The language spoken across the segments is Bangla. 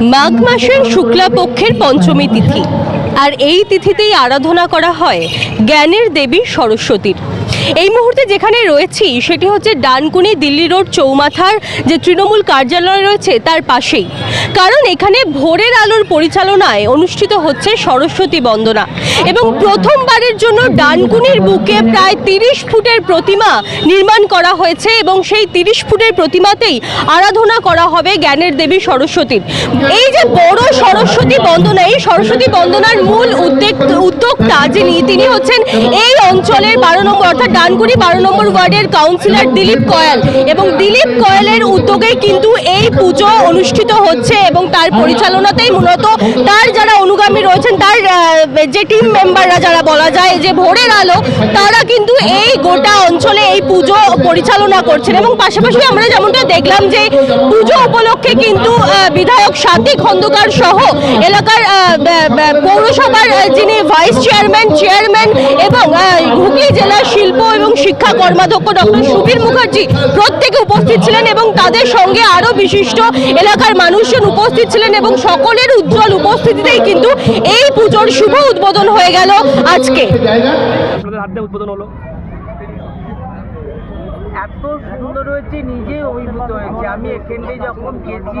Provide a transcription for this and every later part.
মাঘ মাসের শুক্লাপক্ষের পঞ্চমী তিথি। আর এই তিথিতেই আরাধনা করা হয় জ্ঞানের দেবী সরস্বতীর। এই মুহূর্তে যেখানে রয়েছি, সেটি হচ্ছে ডানকুনি দিল্লি রোড চৌমাথার যে তৃণমূল কার্যালয় রয়েছে, তার পাশেই। কারণ এখানে ভোরের আলোর পরিচালনায় অনুষ্ঠিত হচ্ছে সরস্বতী বন্দনা। এবং প্রথমবারের জন্য ডানকুনির বুকে প্রায় তিরিশ ফুটের প্রতিমা নির্মাণ করা হয়েছে এবং সেই তিরিশ ফুটের প্রতিমাতেই আরাধনা করা হবে জ্ঞানের দেবী সরস্বতীর। এই যে বড় সরস্বতী বন্দনা, এই সরস্বতী বন্দনার মূল উদ্যোগ উদ্যোক্তা যিনি, তিনি হচ্ছেন এই অঞ্চলের বারো নম্বর, অর্থাৎ ডানকুনি বারো নম্বর ওয়ার্ডের কাউন্সিলর দিলীপ কয়াল। এবং দিলীপ কয়ালের উদ্যোগে কিন্তু এই পুজো অনুষ্ঠিত হচ্ছে এবং তার পরিচালনাতেই মূলত তার যারা অনুগামী রয়েছেন, তার যে টিম মেম্বাররা যারা বলা যায়, যে ভোরের আলো, তারা কিন্তু এই গোটা অঞ্চলে এই পুজো পরিচালনা করছেন। এবং পাশাপাশি আমরা যেমনটা দেখলাম যে পুজো উপলক্ষে কিন্তু বিধায়ক সাথী খন্দকার সহ এলাকার পৌরসভার যিনি ভাইস চেয়ারম্যান চেয়ারম্যান এবং হুগলি জেলার শিল্প এবং শিক্ষা কর্মাধ্যক্ষ ডক্টর সুবীর মুখার্জি প্রত্যেকে উপস্থিত ছিলেন এবং তাদের সঙ্গে আরও বিশিষ্ট এলাকার মানুষজন উপস্থিত ছিলেন এবং সকলের উজ্জ্বল উপস্থিতিতেই কিন্তু এই পুজোর শুভ উদ্বোধন হয়ে গেল আজকে। আপনাদের হাত উদ্বোধন হলো। এত সুন্দর হয়েছে, নিজে অভিভূত হয়েছে। আমি এখানে যখন গেছি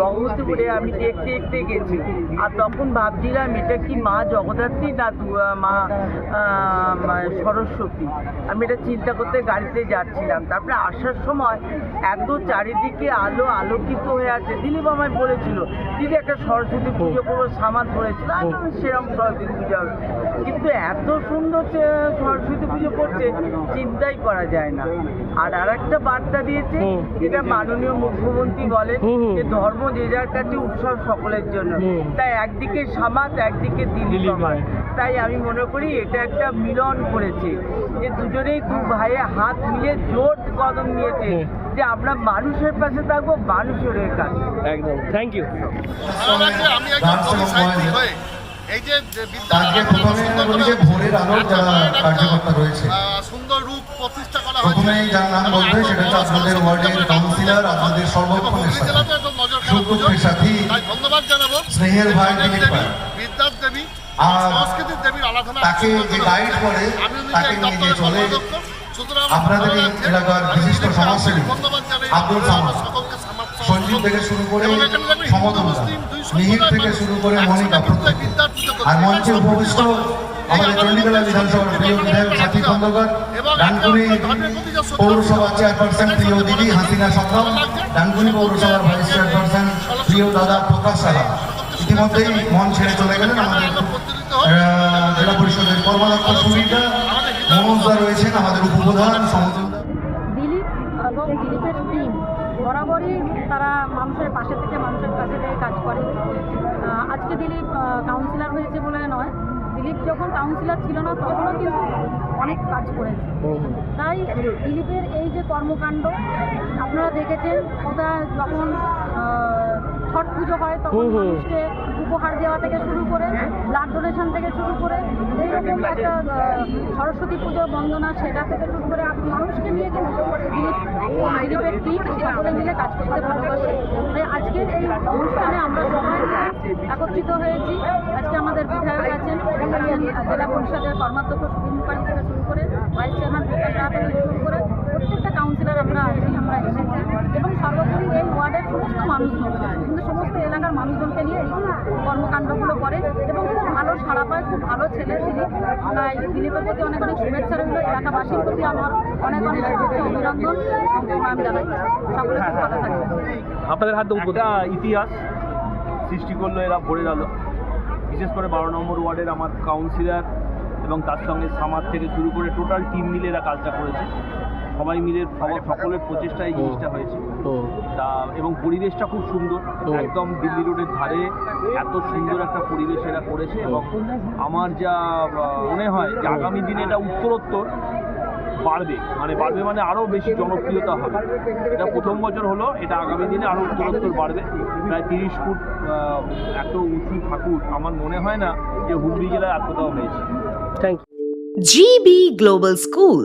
ভগবতীপুরে আমি দেখতে দেখতে গেছি। আর তখন ভাবছিলাম, এটা কি মা জগদ্ধাত্রী না মা সরস্বতী? আমি এটা চিন্তা করতে গাড়িতে যাচ্ছিলাম। তারপরে আসার সময় এত চারিদিকে আলো আলোকিত হয়ে আছে। দিলীপ আমায় বলেছিল, দিদি, একটা সরস্বতী পুজো করব সামান ধরেছিল আমি সেরকম সরস্বতী পুজো কিন্তু এত সুন্দর সরস্বতী পুজো করছে, চিন্তাই করা যায় না। আর আর একটা বার্তা দিয়েছে। যেটা মাননীয় মুখ্যমন্ত্রী বলেন। যে ধর্ম যে যার কাছে উৎসব সকলের জন্য। তাই একদিকে সামাদ একদিকে দিলীপ তাই আমি মনে করি এটা একটা মিলন করেছে যে দুজনেই দু ভাইয়ে হাত মিলিয়ে জোর কদম নিয়েছে যে আমরা মানুষের পাশে থাকব মানুষের কাছে। একদম। থ্যাংক ইউ আমি একজন কবি সাহিত্যিক হয়ে এই যে যে বিদ্যার আজকে আলোচনা প্রথমে সুন্দর করে ভোরের আলোর যারা কার্যকর্তা রয়েছে। প্রথমেই যার নাম বলবে সেটা হচ্ছে আপনাদের ওয়ার্ডের কাউন্সিলর আপনাদের সর্বক্ষণের সাথী সুদূরের সাথী ধন্যবাদ জানাব স্নেহের ভাই দিলীপ দেবী, বিদ্যার দেবী সংস্কৃতির দেবীর আরাধনা তাকে যে গাইড। করে, তাকে নিয়ে দপ্তরের চলে আপনাদের। এলাকার বিশিষ্ট সমাজসেবী আব্দুল সামাদ, সঞ্জীব থেকে শুরু করে দুই মিহির থেকে শুরু করে মনিকা। আর মঞ্চে উপবিষ্ট আমাদের চণ্ডীতলা বিধানসভার প্রিয় বিধায়ক সাথী। খন্দকার ডানকুনি পৌরসভা চেয়ারপারসন প্রিয় দিদি হাসিনা সংগ্রাম ডানকুনি পৌরসভার ভাইস চেয়ারপারসন প্রিয় দাদা প্রকাশ সাহা ইতিমধ্যেই মন ছেড়ে চলে গেলেন আমাদের জেলা পরিষদের কর্মদক্ষ সুবিধা মনোজদা রয়েছেন আমাদের উপপ্রধান সমতুল্য দিলীপ এবং দিলীপের টিম বরাবরই তারা মানুষের পাশে থেকে মানুষের কাছে থেকে কাজ করে আজকে দিলীপ কাউন্সিলর হয়েছে বলে নয় দিলীপ যখন কাউন্সিলর ছিল না তখনও কিন্তু অনেক কাজ করেছে তাই দিলীপের এই যে কর্মকাণ্ড আপনারা দেখেছেন ওটা যখন ছট পুজো হয় তখন। মানুষকে উপহার দেওয়া থেকে শুরু করে ব্লাড থেকে শুরু করে এইরকম একটা সরস্বতী পুজো বন্দনা, সেটা থেকে শুরু করে মানুষকে নিয়ে কিন্তু দিলীপ দিলীপের টিম সকলে মিলে কাজ করতে ভালোবাসে। তাই আজকের এই অনুষ্ঠানে আমরা সবাই একত্রিত হয়েছি। আজকে আমাদের বিধায়ক আছেন জেলা পরিষদের কর্মাধ্যক্ষ মুখার্জি থেকে শুরু করে, ভাইস চেয়ারম্যান থেকে শুরু করে প্রত্যেকটা কাউন্সিলর আমরা আছি আমরা এসেছি। এবং সর্বোপরি এই ওয়ার্ডের সমস্ত মানুষজন কিন্তু সমস্ত এলাকার মানুষজনকে নিয়ে এই কর্মকাণ্ডগুলো করে এবং খুব ভালো সাড়া পায় খুব ভালো ছেলে দিলীপ তাই দিলীপের প্রতি অনেক অনেক শুভেচ্ছা রইল এলাকাবাসীর প্রতি আমার অনেক অনেক শুভেচ্ছা অভিনন্দন। প্রণাম জানাই সকলে খুব ভালো থাকবে আপনাদের হাত উদ্বোধন ইতিহাস সৃষ্টি করল এরা ভরে গেল। বিশেষ করে বারো নম্বর ওয়ার্ডের আমার কাউন্সিলর এবং তার সঙ্গে সামার থেকে শুরু করে টোটাল টিম মিলে এরা কাজটা করেছে। সবাই মিলে সবার সকলের প্রচেষ্টায় এই জিনিসটা হয়েছে। তা এবং পরিবেশটা খুব সুন্দর। একদম দিল্লি রোডের ধারে এত সুন্দর একটা পরিবেশ এরা করেছে এবং আমার যা মনে হয় যে আগামী দিনে এটা উত্তরোত্তর বাড়বে। মানে বাড়বে মানে আরও বেশি জনপ্রিয়তা হবে। এটা প্রথম বছর হলো এটা আগামী দিনে আরও উত্তরোত্তর বাড়বে। প্রায় তিরিশ ফুট আহ, এত উঁচু ঠাকুর আমার মনে হয় না যে হুগলি জেলায় আর কোথাও হয়েছে। Thank you GB global School,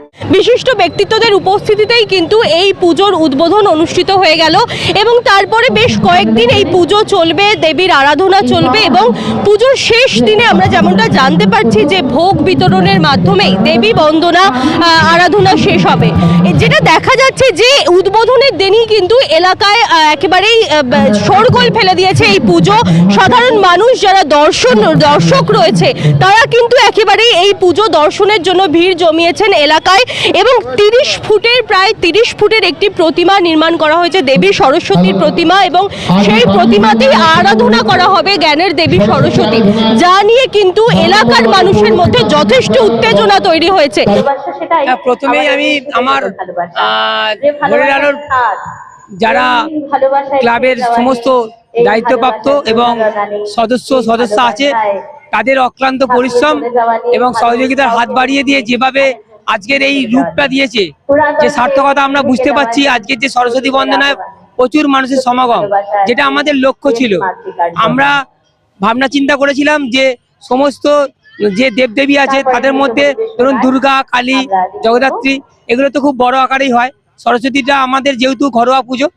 বিশিষ্ট ব্যক্তিত্বদের উপস্থিতিতেই কিন্তু এই পুজোর উদ্বোধন অনুষ্ঠিত হয়ে গেল এবং তারপরে বেশ কয়েকদিন এই পুজো চলবে, দেবীর আরাধনা চলবে এবং পুজোর শেষ দিনে আমরা যেমনটা জানতে পারছি যে ভোগ বিতরণের মাধ্যমেই দেবী বন্দনা আরাধনা শেষ হবে। যেটা দেখা যাচ্ছে যে উদ্বোধনের দিনই কিন্তু এলাকায় একেবারেই শোরগোল ফেলে দিয়েছে এই পুজো। সাধারণ মানুষ যারা দর্শন, দর্শক রয়েছে, তারা কিন্তু একেবারেই এই পুজো দর্শনের জন্য ভিড় জমিয়েছেন এলাকায়। এবং তিরিশ ফুটের প্রায় তিরিশ ফুটের একটি প্রতিমা নির্মাণ করা হয়েছে দেবী সরস্বতীর প্রতিমা এবং সেই প্রতিমাতেই আরাধনা করা হবে জ্ঞানের দেবী সরস্বতী যা নিয়ে কিন্তু এলাকার মানুষের মধ্যে যথেষ্ট উত্তেজনা তৈরি হয়েছে। হ্যাঁ, প্রথমেই আমি আমার যারা ক্লাবের সমস্ত দায়িত্বপ্রাপ্ত এবং সদস্য সদস্য আছে তাদের অক্লান্ত পরিশ্রম এবং সহযোগিতার হাত বাড়িয়ে দিয়ে যেভাবে আজকের এই রূপটা দিয়েছে যে সার্থকতা আমরা বুঝতে পারছি আজকের যে সরস্বতী বন্দনায় প্রচুর মানুষের সমাগম যেটা আমাদের লক্ষ্য ছিল। আমরা ভাবনা চিন্তা করেছিলাম যে সমস্ত যে দেবদেবী আছে তাদের মধ্যে ধরুন দুর্গা কালী জগদ্ধাত্রী এগুলো তো খুব বড় আকারেই হয়। সরস্বতীটা আমাদের যেহেতু ঘরোয়া পুজো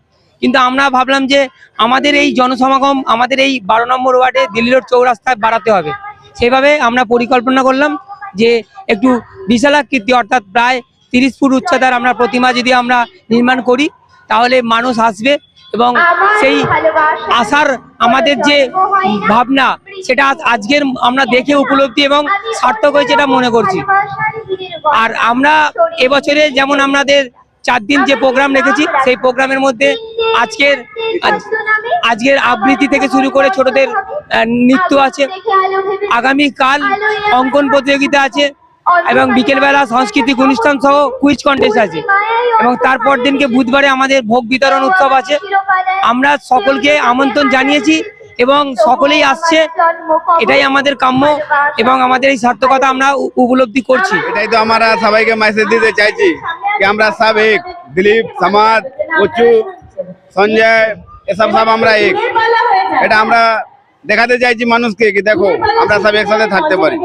কিন্তু আমরা ভাবলাম যে আমাদের এই জনসমাগম আমাদের এই বারো নম্বর ওয়ার্ডে দিল্লি রোড চৌরাস্তায় বাড়াতে হবে। সেভাবে আমরা পরিকল্পনা করলাম। যে একটু বিশালাকৃতি অর্থাৎ প্রায় তিরিশ ফুট উচ্চতার আমরা প্রতিমা যদি আমরা নির্মাণ করি তাহলে মানুষ আসবে এবং সেই আসার আমাদের যে ভাবনা সেটা আজকের আমরা দেখে উপলব্ধি এবং সার্থক হয়েছে এটা মনে করছি। আর আমরা এবছরে যেমন আমাদের চার দিন যে প্রোগ্রাম রেখেছি সেই প্রোগ্রামের মধ্যে আজকের আজ- আজকের আবৃত্তি থেকে শুরু করে ছোটদের নৃত্য আছে আগামী কাল অঙ্কন প্রতিযোগিতা আছে এবং বিকেলবেলা সাংস্কৃতিক অনুষ্ঠান সহ কুইজ কন্টেস্ট আছে এবং তারপর দিনকে বুধবারে আমাদের ভোগ বিতরণ উৎসব আছে আমরা সকলকে আমন্ত্রণ জানিয়েছি এবং সকলেই আসছে এটাই আমাদের কাম্য এবং আমাদের এই সার্থকতা আমরা উপলব্ধি করছি এটাই তো আমরা সবাইকে মেসেজ দিতে চাইছি আমরা সব এক, দিলীপ সমাজ কচু, সঞ্জয়, এসব সব আমরা এক। এটা আমরা দেখাতে চাইছি মানুষকে কি দেখো, আমরা সব একসাথে থাকতে পারি।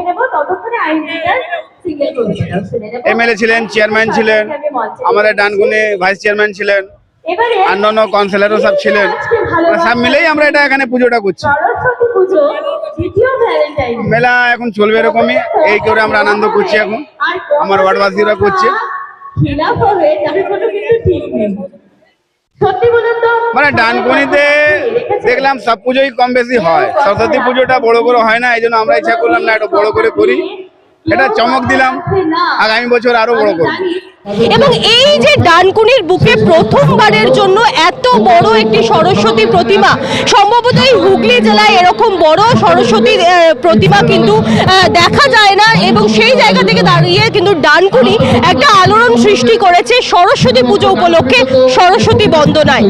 এমএলএ ছিলেন, চেয়ারম্যান ছিলেন, আমাদের ডানগুনি ভাইস চেয়ারম্যান ছিলেন অন্যান্য কাউন্সিলরও সব ছিলেন। সব মিলেই আমরা এটা এখানে পুজোটা করছি। মেলা এখন চলবে এরকমই, এই করে আমরা আনন্দ করছি এখন। আমার ওয়ার্ডবাসীরা করছে। মানে ডানকুনিতে দেখলাম সব পুজোই কম বেশি হয়। সরস্বতী পুজোটা বড় করে হয় না এই জন্য আমরা ইচ্ছা করলাম না একটু বড় করে করি। এটা চমক দিলাম। আগামী বছর আরও বড় করব। এবং এই যে ডানকুনির বুকে প্রথমবারের জন্য এত বড় একটি সরস্বতী প্রতিমা সম্ভবত এই হুগলি জেলায় এরকম বড় সরস্বতী প্রতিমা কিন্তু দেখা যায় না এবং সেই জায়গা থেকে দাঁড়িয়ে কিন্তু ডানকুনি একটা আলোড়ন সৃষ্টি করেছে সরস্বতী পুজো উপলক্ষে সরস্বতী বন্দনায়।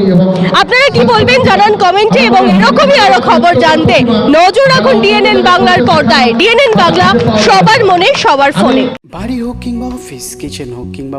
আপনারা কি বলবেন জানান কমেন্টে এবং এরকমই আরও খবর জানতে নজর রাখুন ডিএনএন বাংলার পর্দায়। ডিএনএন বাংলা সবার মনে, সবার ফোনে। বাড়ি হোক কিংবা অফিস, কিচেন হোক কিংবা